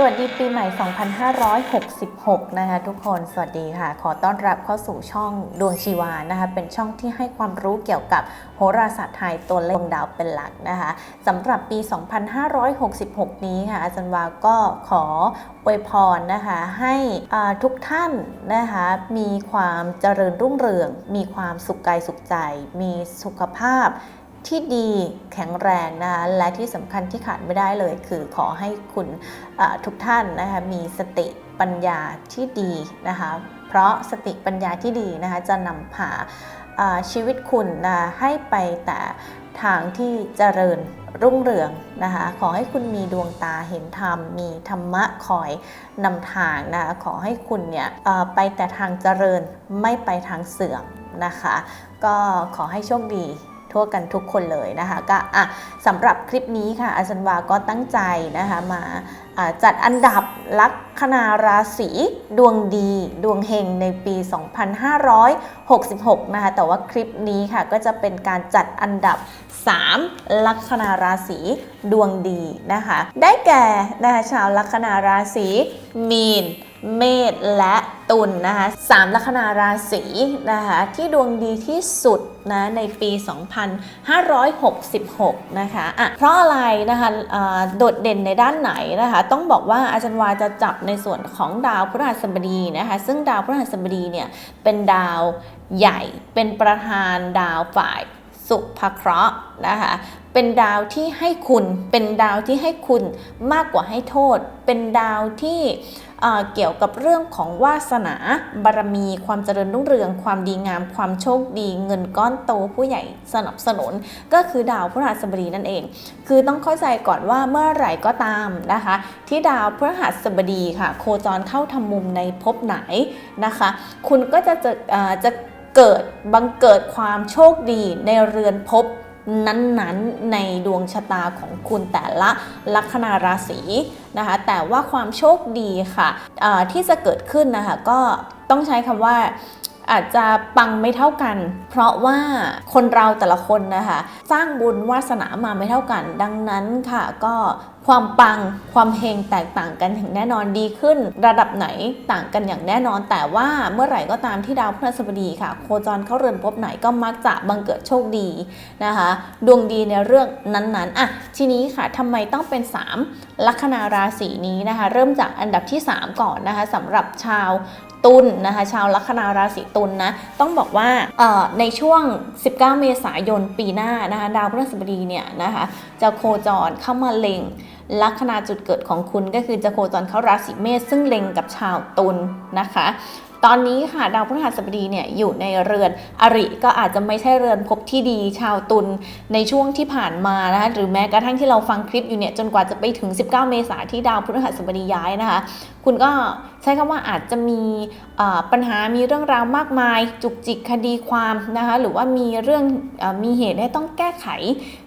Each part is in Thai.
สวัสดีปีใหม่ 2566 นะคะทุกคน สวัสดีค่ะ ขอต้อนรับเข้าสู่ช่องดวงชีวานะคะ เป็นช่องที่ให้ความรู้เกี่ยวกับโหราศาสตร์ไทยตัวเลขดวงดาวเป็นหลักนะคะสำหรับปี 2566 นี้ค่ะ อาจารย์วาก็ขออวยพรนะคะให้ทุกท่านนะคะมีความเจริญรุ่งเรือง มีความสุขกายสุขใจ มีสุขภาพ ที่ดีแข็งแรงนะคะและที่สำคัญที่ขาดไม่ได้เลย คือขอให้คุณทุกท่านนะคะมีสติปัญญาที่ดีนะคะเพราะสติปัญญาที่ดีนะคะจะนำพาชีวิตคุณนะให้ไปแต่ทางที่เจริญรุ่งเรืองนะคะขอให้คุณมีดวงตาเห็นธรรม มีธรรมะคอยนำทางนะคะขอให้คุณเนี่ยไปแต่ทางเจริญไม่ไปทางเสื่อมนะคะ ก็ขอให้โชคดี ทั่วกันทุกคนเลยนะคะ ก็อะสำหรับคลิปนี้ค่ะ อาจารย์วาก็ตั้งใจนะคะมาจัดอันดับลัคนาราศีดวงดีดวงเฮงในปี 2566 นะคะแต่ว่าคลิปนี้ค่ะก็จะเป็นการจัดอันดับ 3 ลัคนาราศีดวงดีนะคะ ได้แก่นะคะชาวลัคนาราศีมีน เมษและตุลนะคะสามลัคนาราศีนะคะที่ดวงดีที่สุดนะในปี 2566 นะคะอะเพราะอะไรนะคะโดดเด่นในด้านไหนนะคะต้องบอกว่าอาจารย์วาจะจับในส่วนของดาวพฤหัสบดีนะคะซึ่งดาวพฤหัสบดีเนี่ยเป็นดาวใหญ่เป็นประธานดาวฝ่ายสุภเคราะห์นะคะเป็นดาวที่ให้คุณเป็นดาวที่ให้คุณมากกว่าให้โทษ เป็นดาวที่ เเกี่ยวกับเรื่องของวาสนา บารมี ความเจริญรุ่งเรือง ความดีงาม ความโชคดี เงินก้อนโตผู้ใหญ่สนับสนุน ก็คือดาวพฤหัสบดีนั่นเอง คือต้องเข้าใจก่อนว่าเมื่อไหร่ก็ตามนะคะ ที่ดาวพฤหัสบดีค่ะ โคจรเข้าทำมุมในภพไหนนะคะ คุณก็จะจะจะเกิดบังเกิดความโชคดีในเรือนภพ นั้นๆ ในดวงชะตาของคุณแต่ละลัคนาราศีนะคะ แต่ว่าความโชคดีค่ะที่จะเกิดขึ้นนะคะก็ต้องใช้คำว่า อาจจะปังไม่เท่ากัน เพราะว่าคนเราแต่ละคนนะคะ สร้างบุญวาสนามาไม่เท่ากัน ดังนั้นค่ะก็ความปังความเฮงแตกต่างกันอย่างแน่นอนดีขึ้น ระดับไหนต่างกันอย่างแน่นอน แต่ว่าเมื่อไหร่ก็ตามที่ดาวพฤหัสบดีค่ะ โคจรเข้าเรือนภพไหนก็มักจะบังเกิดโชคดีนะคะ ดวงดีในเรื่องนั้นๆอะทีนี้ค่ะทำไมต้องเป็น 3 ลัคนาราศีนี้นะคะ เริ่มจากอันดับที่ 3 ก่อนนะคะสำหรับชาว ตุลนะคะชาวลัคนาราศีตุลนะต้องบอกว่าในช่วง 19 เมษายนปีหน้านะคะดาวพฤหัสบดีเนี่ยนะคะจะโคจรเข้ามาเล็งลัคนาจุดเกิดของคุณก็คือจะโคจรเข้าราศีเมษซึ่งเล็งกับชาวตุลนะคะ ตอนนี้ค่ะดาวพฤหัสบดีเนี่ยอยู่ในเรือนอริก็อาจจะไม่ใช่เรือนภพที่ดีชาวตุลในช่วงที่ผ่านมานะคะหรือแม้กระทั่งที่เราฟังคลิปอยู่เนี่ยจนกว่าจะไปถึง 19 เมษายนที่ดาวพฤหัสบดีย้ายนะคะ คุณก็ใช้คำว่าอาจจะมีปัญหามีเรื่องราวมากมาย จุกจิกคดีความนะคะหรือว่ามีเรื่องอมีเหตุให้ต้องแก้ไข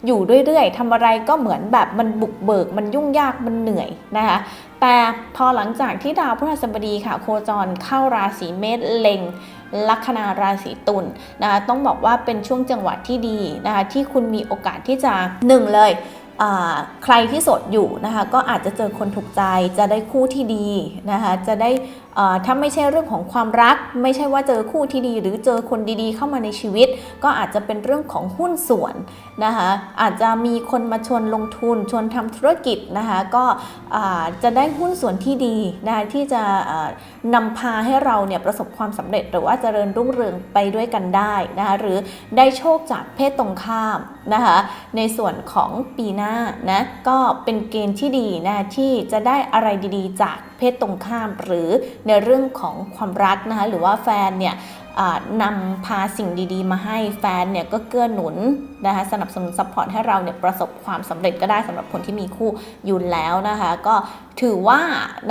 อยู่เรื่อยๆทำอะไรก็เหมือนแบบมันบุกเบิกมันยุ่งยากมันเหนื่อยนะคะ แต่พอหลังจากที่ดาวพฤหัสบดีค่ะ โคจรเข้าราศีเมษเล็งลัคนาราศีตุลนะคะต้องบอกว่าเป็นช่วงจังหวะที่ดีนะคะที่คุณมีโอกาสที่จะหนึ่งเลยใครที่โสดอยู่นะคะก็อาจจะเจอคนถูกใจจะได้คู่ที่ดีนะคะจะได้ถ้าไม่ใช่เรื่องของความรัก ไม่ใช่ว่าเจอคู่ที่ดี หรือเจอคนดีๆ เข้ามาในชีวิต ก็อาจจะเป็นเรื่องของหุ้นส่วนนะคะอาจจะมีคนมาชวนลงทุนชวนทำธุรกิจนะคะก็จะได้หุ้นส่วนที่ดีนะคะที่จะอ่านำพาให้เราเนี่ยประสบความสำเร็จหรือว่าเจริญรุ่งเรืองไปด้วยกันได้นะคะหรือได้โชคจากเพศตรงข้ามนะคะในส่วนของปีหน้านะก็เป็นเกณฑ์ที่ดีนะที่จะได้อะไรดีๆ จากเพศตรงข้ามหรือในเรื่องของความรักนะคะหรือว่าแฟนเนี่ยนำพาสิ่งดีๆ มาให้แฟนเนี่ยก็เกื้อหนุนนะคะสนับสนุนซัพพอร์ตให้เราเนี่ยประสบความสำเร็จก็ได้สำหรับคนที่มีคู่อยู่แล้วนะคะ ก็ถือว่า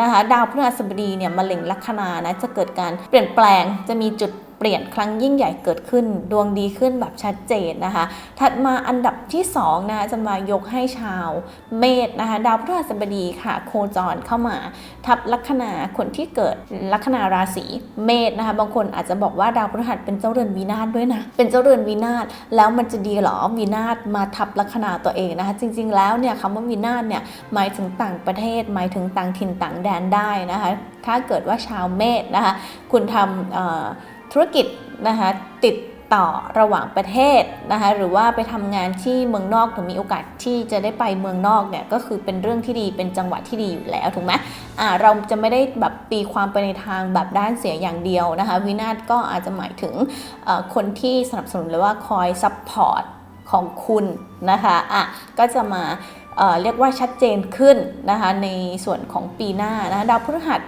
นะคะดาวพฤหัสบดีเนี่ยมาเล็งลัคนานะจะเกิดการเปลี่ยนแปลงจะมีจุด เปลี่ยนครั้งยิ่งใหญ่เกิดขึ้น ดวงดีขึ้นแบบชัดเจนนะคะ ถัดมาอันดับที่2นะคะจะมายกให้ชาวเมษนะคะ ดาวพฤหัสบดีค่ะ โคจรเข้ามา ทับลัคนาคนที่เกิดลัคนาราศีเมษนะคะ บางคนอาจจะบอกว่าดาวพฤหัสเป็นเจ้าเรือนวินาศด้วยนะ เป็นเจ้าเรือนวินาศแล้วมันจะดีหรอวินาศมาทับลัคนาตัวเองนะคะ จริง ๆ แล้วเนี่ยคำว่าวินาศเนี่ยหมายถึงต่างประเทศ หมายถึงต่างถิ่นต่างแดนได้นะคะ ถ้าเกิดว่าชาวเมษนะคะ คุณทำ ธุรกิจนะคะติดต่อระหว่างประเทศนะคะหรือว่าไปทำงานที่เมืองนอกถึงมีโอกาสที่จะได้ไปเมืองนอกเนี่ยก็คือเป็นเรื่องที่ดีเป็นจังหวะที่ดีอยู่แล้วถูกไหมอ่าเราจะไม่ได้แบบตีความไปในทางแบบด้านเสียอย่างเดียวนะคะวินาศก็อาจจะหมายถึงคนที่สนับสนุนหรือว่าคอยซัพพอร์ตของคุณนะคะอะก็จะมาเเรียกว่าชัดเจนขึ้นนะคะในส่วนของปีหน้านะะดาวพฤหัส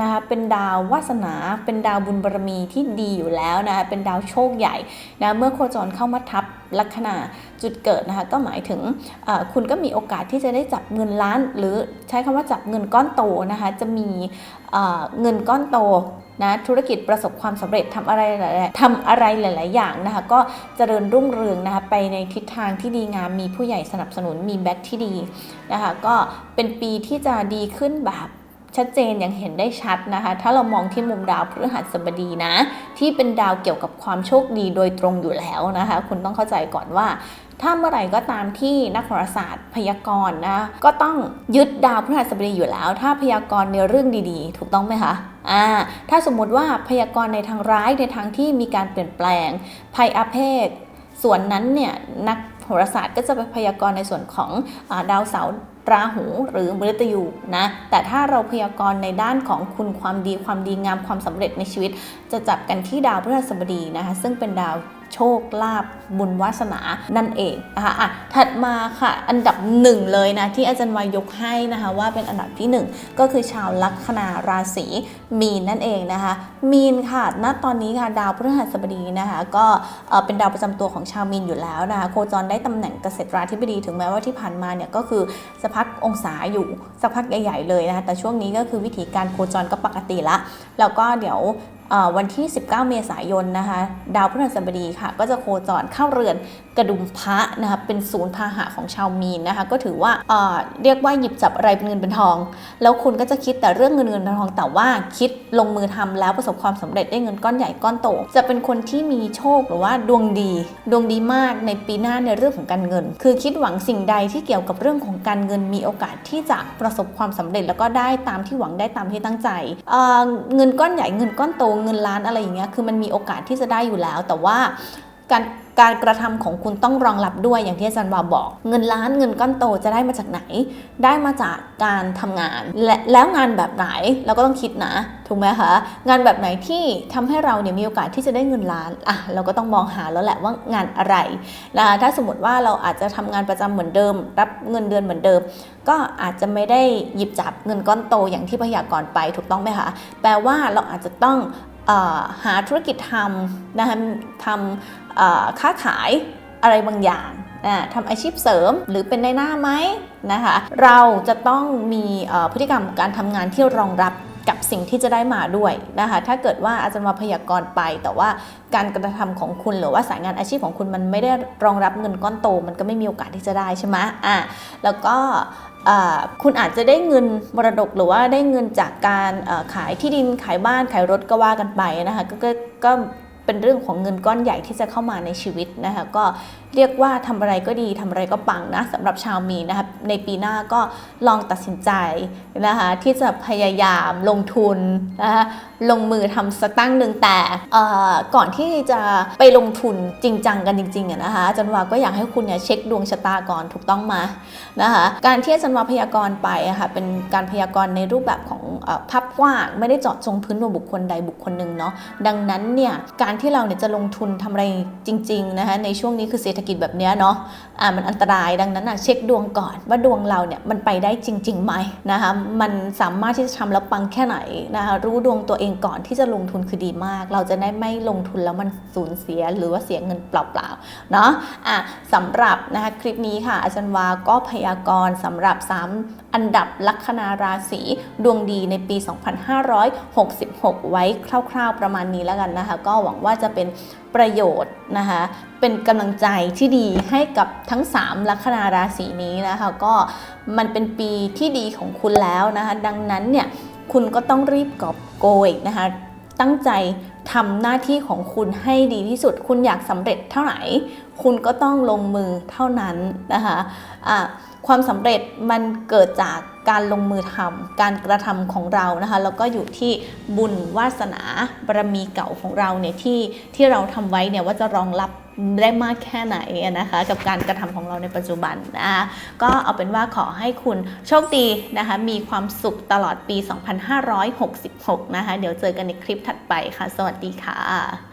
นะคะเป็นดาววาสนา เป็นดาวบุญบารมีที่ดีอยู่แล้วนะคะเป็นดาวโชคใหญ่นะเมื่อโคจรเข้ามาทับลัคนาจุดเกิดนะคะก็หมายถึงคุณก็มีโอกาสที่จะได้จับเงินล้าน หรือใช้คำว่าจับเงินก้อนโตนะคะจะมีเงินก้อนโตนะธุรกิจประสบความสำเร็จทำอะไรหลายๆทำอะไรหลาย ๆ อย่างนะคะก็เจริญรุ่งเรืองนะคะไปในทิศทางที่ดีงามมีผู้ใหญ่สนับสนุนมีแบ็คที่ดีนะคะก็เป็นปีที่จะดีขึ้นแบบ ชัดเจนอย่างเห็นได้ชัดนะคะ ถ้าเรามองที่มุมดาวพฤหัสบดีนะ ที่เป็นดาวเกี่ยวกับความโชคดีโดยตรงอยู่แล้วนะคะ คุณต้องเข้าใจก่อนว่า ถ้าเมื่อไหร่ก็ตามที่นักโหราศาสตร์พยากรณ์นะก็ต้องยึดดาวพฤหัสบดีอยู่แล้ว ถ้าพยากรณ์ในเรื่องดีๆ ถูกต้องไหมคะอ่าถ้าสมมุติว่าพยากรณ์ในทางร้ายในทางที่มีการเปลี่ยนแปลงภัยอาเพศส่วนนั้นเนี่ยนักโหราศาสตร์ก็จะไปพยากรณ์ในส่วนของอดาวเสาร์ราหูหรือมฤตยูนะแต่ถ้าเราพยากรณ์ในด้านของคุณความดีความดีงามความสำเร็จในชีวิต จะจับกันที่ดาวพฤหัสบดีนะคะซึ่งเป็นดาว โชคลาภบุญวาสนานั่นเองนะคะอะถัดมาค่ะอันดับหนึ่งเลยนะที่อาจารย์วายยกให้นะคะว่าเป็นอันดับที่หนึ่งก็คือชาวลัคนาราศีมีนนั่นเองนะคะ มีนค่ะณตอนนี้ค่ะดาวพฤหัสบดีนะคะก็เป็นดาวประจำตัวของชาวมีนอยู่แล้วนะคะโคจรได้ตำแหน่งเกษตราธิบดีถึงแม้ว่าที่ผ่านมาเนี่ยก็คือสักพักองศาอยู่สักพักใหญ่ๆเลยนะคะแต่ช่วงนี้ก็คือวิธีการโคจรก็ปกติละแล้วก็เดี๋ยว วันที่ 19 เมษายนนะคะ ดาวพฤหัสบดีค่ะ ก็จะโคจรเข้าเรือนกระดุมพระนะคะเป็นศูนย์พาหะของชาวมีนนะคะ ก็ถือว่าเรียกว่าหยิบจับอะไรเป็นเงินเป็นทอง แล้วคุณก็จะคิดแต่เรื่องเงินเงินทองแต่ว่าคิดลงมือทำแล้วประสบความสำเร็จได้เงินก้อนใหญ่ก้อนโต จะเป็นคนที่มีโชคหรือว่าดวงดี ดวงดีมากในปีหน้าในเรื่องของการเงิน คือคิดหวังสิ่งใดที่เกี่ยวกับเรื่องของการเงินมีโอกาสที่จะประสบความสำเร็จแล้วก็ได้ตามที่หวังได้ตามที่ตั้งใจเเงินก้อนใหญ่เงินก้อนโตเงินล้านอะไรอย่างเงี้ยคือมันมีโอกาสที่จะได้อยู่แล้ว แต่ว่าการการกระทำของคุณต้องรองรับด้วยอย่างที่อาจารย์วาบอก เงินล้านเงินก้อนโตจะได้มาจากไหน ได้มาจากการทำงาน และแล้วงานแบบไหนเราก็ต้องคิดนะถูกไหมคะงานแบบไหนที่ทำให้เราเนี่ยมีโอกาสที่จะได้เงินล้านอะเราก็ต้องมองหาแล้วแหละว่างานอะไรนะถ้าสมมติว่าเราอาจจะทำงานประจำเหมือนเดิม รับเงินเดือนเหมือนเดิม ก็อาจจะไม่ได้หยิบจับเงินก้อนโตอย่างที่พยากรณ์ไปถูกต้องไหมคะแปลว่าเราอาจจะต้อง หาธุรกิจทำนะคะทำค้าขายอะไรบางอย่างทำอาชีพเสริมหรือเป็นในหน้าไหมนะคะ เราจะต้องมีพฤติกรรมการทำงานที่รองรับ กับสิ่งที่จะได้มาด้วยนะคะ ถ้าเกิดว่าอาจารย์มาพยากรณ์ไป แต่ว่าการกระทำของคุณหรือว่าสายงานอาชีพของคุณมันไม่ได้รองรับเงินก้อนโต มันก็ไม่มีโอกาสที่จะได้ใช่ไหมอะแล้วก็คุณอาจจะได้เงินมรดกหรือว่าได้เงินจากการขายที่ดินขายบ้านขายรถก็ว่ากันไปนะคะกก็ก็ เป็นเรื่องของเงินก้อนใหญ่ที่จะเข้ามาในชีวิตนะคะก็เรียกว่าทำอะไรก็ดีทำอะไรก็ปังนะสำหรับชาวมีนะคะในปีหน้าก็ลองตัดสินใจนะคะที่จะพยายามลงทุนนะคะลงมือทำสักตั้งหนึ่งแต่เอ่อก่อนที่จะไปลงทุนจริงจังกันจริงๆนะคะจันวาก็อยากให้คุณเนี่ยเช็คดวงชะตาก่อนถูกต้องมานะคะการที่จารย์วาพยากรณ์ไปอะค่ะเป็นการพยากรณ์ในรูปแบบของอภาพกว้างไม่ได้เจาะจงพื้นดวงบุคคลใดบุคคลหนึ่งเนาะดังนั้นเนี่ยการที่เราเนี่ยจะลงทุนทำอะไรจริงๆนะคะในช่วงนี้คือเศรษฐกิจแบบเนี้ยเนาะอ่ามันอันตรายดังนั้นอะเช็คดวงก่อนว่าดวงเราเนี่ยมันไปได้จริงๆไหมนะคะมันสามารถที่จะทำแล้วปังแค่ไหนนะคะรู้ดวงตัวเองก่อนที่จะลงทุนคือดีมาก เราจะได้ไม่ลงทุนแล้วมันสูญเสียหรือว่าเสียเงินเปล่าๆเนาะอะสำหรับนะคะคลิปนี้ค่ะอาจารย์วาก็พยากรณ์สำหรับ3อันดับลัคนาราศีดวงดีในปี 2566 ไว้คร่าวๆประมาณนี้แล้วกันนะคะ ก็หวังว่าจะเป็นประโยชน์นะคะ เป็นกำลังใจที่ดีให้กับทั้ง 3 ลัคนาราศีนี้นะคะ ก็มันเป็นปีที่ดีของคุณแล้วนะคะ ดังนั้นเนี่ยคุณก็ต้องรีบกอบโกยนะคะตั้งใจทำหน้าที่ของคุณให้ดีที่สุด คุณอยากสำเร็จเท่าไหร่ คุณก็ต้องลงมือเท่านั้นนะคะะความสำเร็จมันเกิดจากการลงมือทำการกระทำของเรานะคะแล้วก็อยู่ที่บุญวาสนาบารมีเก่าของเราเนี่ยที่ที่เราทำไว้เนี่ยว่าจะรองรับได้มากแค่ไหนนะคะ กับการกระทำของเราในปัจจุบันนะคะก็เอาเป็นว่าขอให้คุณโชคดีนะคะ มีความสุขตลอดปี 2566 นะคะ เดี๋ยวเจอกันในคลิปถัดไปค่ะ สวัสดีค่ะ